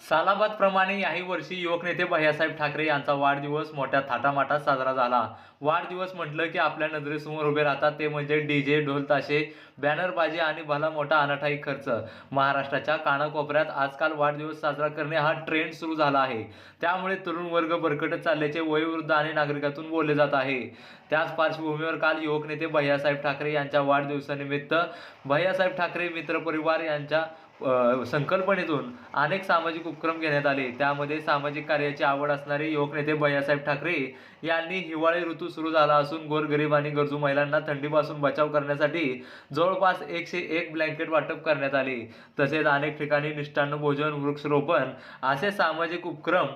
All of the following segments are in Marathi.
सालाबादप्रमाणे याही वर्षी युवक नेते भैयासाहेब ठाकरे यांचा वाढदिवस मोठ्या थाटामाटात साजरा झाला. वाढदिवस म्हटलं की आपल्या नजरेसमोर उभे राहतात ते म्हणजे डी जे ढोलताशे बॅनरबाजी आणि भला मोठा अनाठाई खर्च. महाराष्ट्राच्या कानाकोपऱ्यात आजकाल वाढदिवस साजरा करणे हा ट्रेंड सुरू झाला आहे. त्यामुळे तरुण वर्ग बरकटत चालल्याचे वयोवृद्ध आणि नागरिकातून बोलले जात आहे. त्याच पार्श्वभूमीवर काल युवक नेते भैयासाहेब ठाकरे यांच्या वाढदिवसानिमित्त भैयासाहेब ठाकरे मित्र परिवार यांच्या संकल्पनेतून अनेक सामाजिक उपक्रम घेण्यात आले. त्यामध्ये सामाजिक कार्याची आवड असणारे युवक नेते भैयासाहेब ठाकरे यांनी हिवाळी ऋतू सुरू झाला असून गोरगरीब आणि गरजू महिलांना थंडीपासून बचाव करण्यासाठी जवळपास एकशे एक ब्लँकेट वाटप करण्यात आले. तसेच अनेक ठिकाणी मिष्टान्न भोजन वृक्षरोपण असे सामाजिक उपक्रम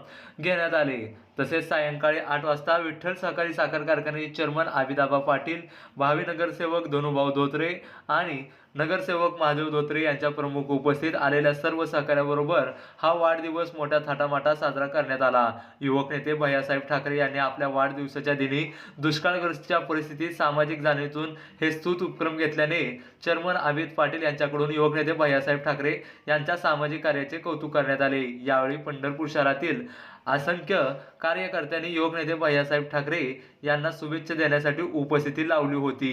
घेण्यात आले. तसेच सायंकाळी आठ वाजता विठ्ठल सहकारी साखर कारखान्याचे चेअरमन आबिदाबा पाटील भावी नगरसेवक धनुभाऊ धोत्रे आणि नगरसेवक महादेव धोत्रे यांच्या प्रमुख उपस्थित आलेल्या सर्व सहकाऱ्याबरोबर हा वाढदिवस मोठ्या थाटामाटात साजरा करण्यात आला. युवक नेते भैयासाहेब ठाकरे यांनी आपल्या वाढदिवसाच्या दिनी दुष्काळग्रस्तच्या परिस्थितीत सामाजिक जाणीतून हे स्तूत उपक्रम घेतल्याने चेअरमन आबिद पाटील यांच्याकडून युवक नेते भैयासाहेब ठाकरे यांच्या सामाजिक कार्याचे कौतुक करण्यात आले. यावेळी पंढरपूर शहरातील असंख्य कार्यकर्त्यांनी योग नेते भैयासाहेब ठाकरे यांना शुभेच्छा देण्यासाठी उपस्थिती लावली होती.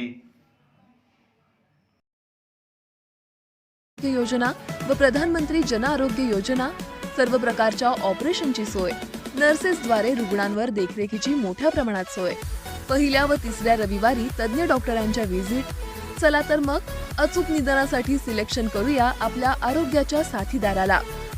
योजना व प्रधानमंत्री जन आरोग्य योजना सर्व प्रकारच्या ऑपरेशनची सोय नर्सेसद्वारे रुग्णांवर देखरेखीची मोठ्या प्रमाणात सोय. पहिल्या व तिसऱ्या रविवारी तज्ज्ञ डॉक्टरांच्या व्हिजिट. चला तर मग अचूक निदानासाठी सिलेक्शन करूया आपल्या आरोग्याच्या साथीदाराला.